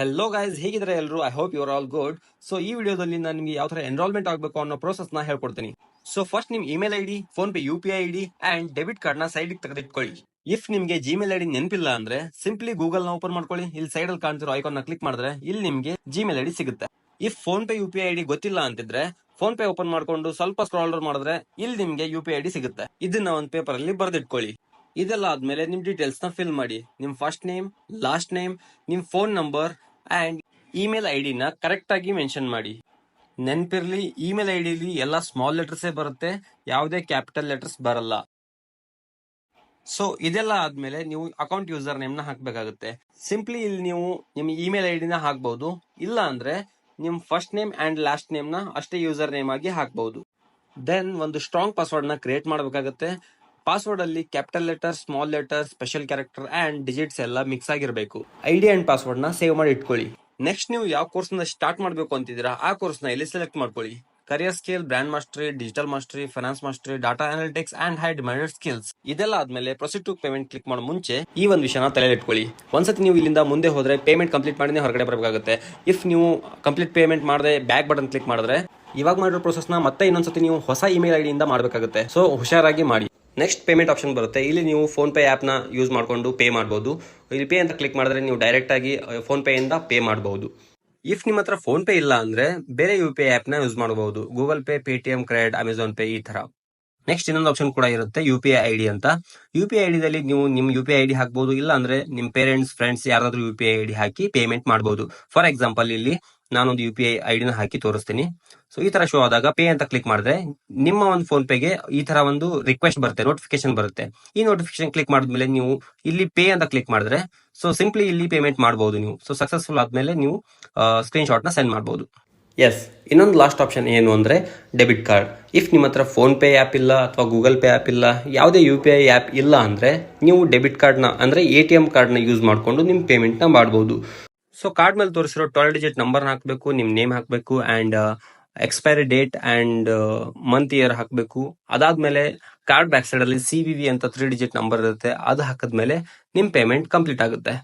Hello guys ಹೇಗಿದ್ರೆ ಎಲ್ಲರೂ I hope your all good so ಈ ವಿಡಿಯೋದಲ್ಲಿ ನಾನು ನಿಮಗೆ ಯಾವ ಥರ ಎನ್ರೋಲ್ಮೆಂಟ್ ಆಗಬೇಕು ಅನ್ನೋ ಪ್ರೋಸೆಸ್ನ ಹೇಳ್ಕೊಡ್ತೀನಿ. ಸೊ ಫಸ್ಟ್ ನಿಮ್ಮ email ID PhonePe U P I D and debit ಕಾರ್ಡ್ನ ಸೈಡ್ ತೆಗೆದಿಟ್ಕೊಳ್ಳಿ. ಇಫ್ ನಿಮಗೆ ಜಿಮೇಲ್ ಐಡಿ ನೆನಪಿಲ್ಲ ಅಂದ್ರೆ ಸಿಂಪ್ಲಿ ಗೂಗಲ್ನ ಓಪನ್ ಮಾಡ್ಕೊಳ್ಳಿ. ಇಲ್ಲಿ ಸೈಡ್ ಅಲ್ಲಿ ಕಾಣ್ತಿರೋ ಐಕಾನ್ನ ಕ್ಲಿಕ್ ಮಾಡಿದ್ರೆ ಇಲ್ಲಿ ನಿಮಗೆ ಜಿಮೇಲ್ ಐಡಿ ಸಿಗುತ್ತೆ. If PhonePe U P I D ಗೊತ್ತಿಲ್ಲ ಅಂತಿದ್ರೆ ಫೋನ್ ಪೇ ಓಪನ್ ಮಾಡ್ಕೊಂಡು ಸ್ವಲ್ಪ ಸ್ಕ್ರಾಲ್ ಮಾಡಿದ್ರೆ ಇಲ್ಲಿ ನಿಮಗೆ ಯು ಪಿ ಐ ಡಿ ಸಿಗುತ್ತೆ. ಇದನ್ನ ಒಂದು ಪೇಪರಲ್ಲಿ ಬರ್ದಿಟ್ಕೊಳ್ಳಿ. ಇದೆಲ್ಲ ಆದ್ಮೇಲೆ ನಿಮ್ ಡೀಟೇಲ್ಸ್ನ ಫಿಲ್ ಮಾಡಿ. ನಿಮ್ ಫಸ್ಟ್ ನೇಮ್ ಲಾಸ್ಟ್ ನೇಮ್ ನಿಮ್ phone number and email I ಡಿನ correct ಆಗಿ ಮೆನ್ಷನ್ ಮಾಡಿ. ನೆನ್ಪಿರ್ಲಿ ಇಮೇಲ್ ಐ ಡಿಲಿ ಎಲ್ಲ ಸ್ಮಾಲ್ ಲೆಟರ್ಸೇ ಬರುತ್ತೆ, ಯಾವುದೇ ಕ್ಯಾಪಿಟಲ್ ಲೆಟರ್ಸ್ ಬರಲ್ಲ. ಸೊ ಇದೆಲ್ಲ ಆದ್ಮೇಲೆ ನೀವು ಅಕೌಂಟ್ ಯೂಸರ್ ನೇಮ್ನ ಹಾಕ್ಬೇಕಾಗುತ್ತೆ. ಸಿಂಪ್ಲಿ ಇಲ್ಲಿ ನೀವು ನಿಮ್ಮ ಇಮೇಲ್ ಐ ಡಿನ ಹಾಕ್ಬಹುದು ಇಲ್ಲ ಅಂದ್ರೆ ನಿಮ್ಮ ಫಸ್ಟ್ ನೇಮ್ ಅಂಡ್ ಲಾಸ್ಟ್ ನೇಮ್ನ ಅಷ್ಟೇ ಯೂಸರ್ ನೇಮ್ ಆಗಿ ಹಾಕ್ಬಹುದು ದೆನ್ ಒಂದು ಸ್ಟ್ರಾಂಗ್ ಪಾಸ್ವರ್ಡ್ನ ಕ್ರಿಯೇಟ್ ಮಾಡಬೇಕಾಗುತ್ತೆ. ಪಾಸ್ವರ್ಡ್ ಅಲ್ಲಿ capital letter small letter special character and digits ಎಲ್ಲ ಮಿಕ್ಸ್ ಆಗಿರಬೇಕು. ಐಡಿ ಅಂಡ್ ಪಾಸ್ವರ್ಡ್ನ ಸೇವ್ ಮಾಡಿ ಇಟ್ಕೊಳ್ಳಿ. ನೆಕ್ಸ್ಟ್ ನೀವು ಯಾವ ಕೋರ್ಸ್ನ ಸ್ಟಾರ್ಟ್ ಮಾಡಬೇಕು ಅಂತಿದ್ದೀರಾ, ಆ ಕೋರ್ಸ್ನ ಇಲ್ಲಿ ಸೆಲೆಕ್ಟ್ ಮಾಡ್ಕೊಳ್ಳಿ. Career skill brand mastery digital mastery finance mastery data analytics and high demanded skills ಇದೆಲ್ಲ ಆದ್ಮೇಲೆ ಪ್ರೊಸೀಡ್ ಟು ಪೇಮೆಂಟ್ ಕ್ಲಿಕ್ ಮಾಡೋ ಮುಂಚೆ ಈ ಒಂದು ವಿಷಯನ ತಲೆಯಲ್ಲಿ ಇಟ್ಕೊಳ್ಳಿ. ಒಂದ್ಸತಿ ನೀವು ಇಲ್ಲಿಂದ ಮುಂದೆ ಹೋದ್ರೆ ಪೇಮೆಂಟ್ ಕಂಪ್ಲೀಟ್ ಮಾಡಿದ್ರೆ ಹೊರಗಡೆ ಬರಬೇಕಾಗುತ್ತೆ. ಇಫ್ ನೀವು ಕಂಪ್ಲೀಟ್ ಪೇಮೆಂಟ್ ಮಾಡದೆ ಬ್ಯಾಕ್ ಬಟನ್ ಕ್ಲಿಕ್ ಮಾಡಿದ್ರೆ ಇವಾಗ ಮಾಡಿರೋ ನ ಮತ್ತೆ ಇನ್ನೊಂದ್ಸತಿ ನೀವು ಹೊಸ ಇಮೇಲ್ ಐಡಿಯಿಂದ ಮಾಡಬೇಕಾಗುತ್ತೆ. ಸೊ ಹುಷಾರಾಗಿ ಮಾಡಿ. ನೆಕ್ಸ್ಟ್ ಪೇಮೆಂಟ್ ಆಪ್ಷನ್ ಬರುತ್ತೆ. ಇಲ್ಲಿ ನೀವು ಫೋನ್ ಪೇ ಆ್ಯಪ್ನ ಯೂಸ್ ಮಾಡಿಕೊಂಡು ಪೇ ಮಾಡ್ಬೋದು. ಇಲ್ಲಿ ಪೇ ಅಂತ ಕ್ಲಿಕ್ ಮಾಡಿದ್ರೆ ನೀವು ಡೈರೆಕ್ಟ್ ಆಗಿ ಫೋನ್ ಪೇ ಇಂದ ಪೇ ಮಾಡಬಹುದು ಇಫ್ ನಿಮ್ಮ ಹತ್ರ ಫೋನ್ ಪೇ ಇಲ್ಲ ಅಂದ್ರೆ ಬೇರೆ ಯು ಪಿ ಐ ಆ್ಯಪ್ನ ಯೂಸ್ ಮಾಡಬಹುದು Google Pay Paytm credit Amazon Pay ಈ ತರ ನೆಕ್ಸ್ಟ್ ಇನ್ನೊಂದು ಆಪ್ಷನ್ ಕೂಡ ಇರುತ್ತೆ ಯು ಪಿ ಐ ಐಡಿ ಅಂತ ಯು ಪಿ ಐ ನೀವು ನಿಮ್ಮ ಯು ಪಿ ಐ ಡಿ ಹಾಕ್ಬಹುದು ಇಲ್ಲ ಅಂದ್ರೆ ನಿಮ್ಮ ಪೇರೆಂಟ್ಸ್ ಫ್ರೆಂಡ್ಸ್ ಯಾರಾದ್ರೂ ಯು ಪಿ ಐ ಐಡಿ ಹಾಕಿ ಪೇಮೆಂಟ್ ಮಾಡಬಹುದು ಫಾರ್ ಎಕ್ಸಾಂಪಲ್ ಇಲ್ಲಿ ನಾನೊಂದು ಯು ಪಿ ಐ ಐಡಿನ ಹಾಕಿ ತೋರಿಸ್ತೀನಿ. ಸೊ ಈ ತರ ಶೋ ಆದಾಗ ಪೇ ಅಂತ ಕ್ಲಿಕ್ ಮಾಡಿದ್ರೆ ನಿಮ್ಮ ಒಂದು ಫೋನ್ ಪೇಗೆ ಈ ತರ ಒಂದು ರಿಕ್ವೆಸ್ಟ್ ಬರುತ್ತೆ ನೋಟಿಫಿಕೇಶನ್ ಬರುತ್ತೆ. ಈ ನೋಟಿಫಿಕೇಶನ್ ಕ್ಲಿಕ್ ಮಾಡಿದ್ಮೇಲೆ ನೀವು ಇಲ್ಲಿ ಪೇ ಅಂತ ಕ್ಲಿಕ್ ಮಾಡಿದ್ರೆ ಸೊ ಸಿಂಪ್ಲಿ ಇಲ್ಲಿ ಪೇಮೆಂಟ್ ಮಾಡಬಹುದು ನೀವು. ಸೊ ಸಕ್ಸಸ್ಫುಲ್ ಆದ್ಮೇಲೆ ನೀವು ಸ್ಕ್ರೀನ್ ಶಾಟ್ನ ಸೆಂಡ್ ಮಾಡಬಹುದು ಎಸ್ ಇನ್ನೊಂದು ಲಾಸ್ಟ್ ಆಪ್ಷನ್ ಏನು ಅಂದ್ರೆ ಡೆಬಿಟ್ ಕಾರ್ಡ್ ಇಫ್ ನಿಮ್ಮ ಹತ್ರ ಫೋನ್ ಪೇ ಆ್ಯಪ್ ಇಲ್ಲ ಅಥವಾ ಗೂಗಲ್ ಪೇ ಆ್ಯಪ್ ಇಲ್ಲ, ಯಾವುದೇ ಯು ಪಿ ಐ ಆ್ಯಪ್ ಇಲ್ಲ ಅಂದ್ರೆ ನೀವು ಡೆಬಿಟ್ ಕಾರ್ಡ್ನ ಅಂದ್ರೆ ಎ ಟಿ ಎಂ ಕಾರ್ಡ್ನ ಯೂಸ್ ಮಾಡಿಕೊಂಡು ನಿಮ್ಮ ಪೇಮೆಂಟ್ನ ಮಾಡಬಹುದು ಸೊ ಕಾರ್ಡ್ ಮೇಲೆ ತೋರಿಸಿರೋ ಟ್ವೆಲ್ ಡಿಜಿಟ್ ನಂಬರ್ ಹಾಕಬೇಕು, ನಿಮ್ ನೇಮ್ ಹಾಕಬೇಕು and expiry date and month year ಹಾಕಬೇಕು. ಅದಾದ್ಮೇಲೆ ಕಾರ್ಡ್ ಬ್ಯಾಕ್ ಸೈಡ್ ಅಲ್ಲಿ ಸಿ ಅಂತ ತ್ರೀ ಡಿಜಿಟ್ ನಂಬರ್ ಇರುತ್ತೆ, ಅದು ಹಾಕಿದ್ಮೇಲೆ ನಿಮ್ ಪೇಮೆಂಟ್ ಕಂಪ್ಲೀಟ್ ಆಗುತ್ತೆ.